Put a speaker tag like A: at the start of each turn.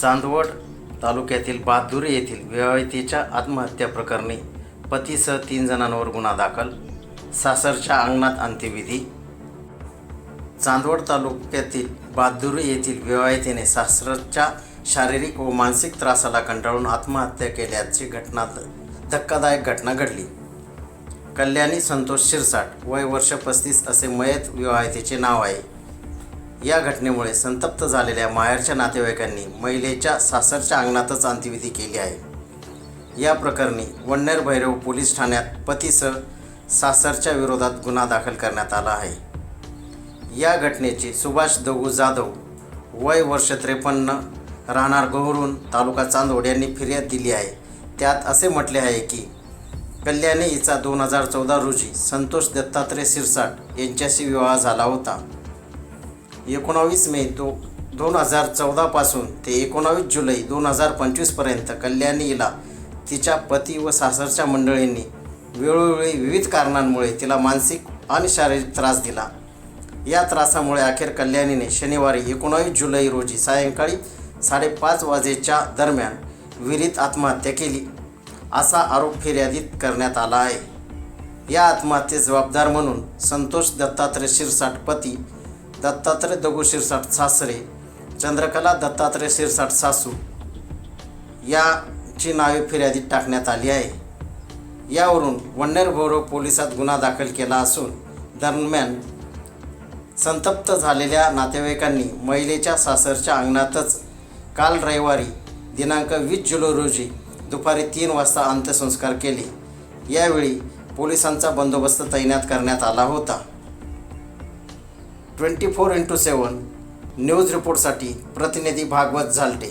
A: चांदवड तालुक्यातील बहादुरी येथील विवाहितेच्या आत्महत्या प्रकरणी पतीसह तीन जणांवर गुन्हा दाखल सासरच्या अंगणात अंत्यविधी. चांदवड तालुक्यातील बहादुरी येथील विवाहितेने सासरच्या शारीरिक व मानसिक त्रासाला कंटाळून आत्महत्या केल्याची घटना धक्कादायक घटना घडली. कल्याणी संतोष शिरसाट वय वर्ष पस्तीस असे मयत विवाहितेचे नाव आहे. या घटनेमुळे संतप्त झालेल्या माहेरच्या नातेवाईकांनी महिलेच्या सासरच्या अंगणातच अंत्यविधी केली आहे. या प्रकरणी वन्नेर भैरव पोलीस ठाण्यात पतीसह सासरच्या विरोधात गुन्हा दाखल करण्यात आला आहे. या घटनेची सुभाष दगू जाधव वय वर्ष त्रेपन्न राहणार गहुरून तालुका चांदोड यांनी फिर्याद दिली आहे. त्यात असे म्हटले आहे की कल्याणी हिचा दोन हजार चौदा रोजी संतोष दत्तात्रय सिरसाट यांच्याशी विवाह झाला होता. एकोणावीस मे दो दोन हजार चौदापासून ते एकोणावीस जुलै दोन हजार पंचवीसपर्यंत कल्याणीला तिच्या पती व सासरच्या मंडळींनी वेळोवेळी विविध कारणांमुळे तिला मानसिक आणि शारीरिक त्रास दिला. या त्रासामुळे अखेर कल्याणीने शनिवारी एकोणावीस जुलै रोजी सायंकाळी साडेपाच वाजेच्या दरम्यान विहिरीत आत्महत्या केली. असा आरोप फिर्यादीत करण्यात आला आहे. या आत्महत्येस जबाबदार म्हणून संतोष दत्तात्रय शिरसाट पती दत्तात्रय दगू शिरसाट सासरे चंद्रकला दत्तात्रय शिरसाट सासू याची नावे फिर्यादीत टाकण्यात आली आहे. यावरून वन्नेर गौरव पोलिसात गुन्हा दाखल केला असून दरम्यान संतप्त झालेल्या नातेवाईकांनी महिलेच्या सासरच्या अंगणातच काल रविवारी दिनांक वीस जुलै रोजी दुपारी तीन वाजता अंत्यसंस्कार केले. यावेळी पोलिसांचा बंदोबस्त तैनात करण्यात आला होता. Twenty four into seven news रिपोर्टसाठी प्रतिनिधी भागवत झालटे.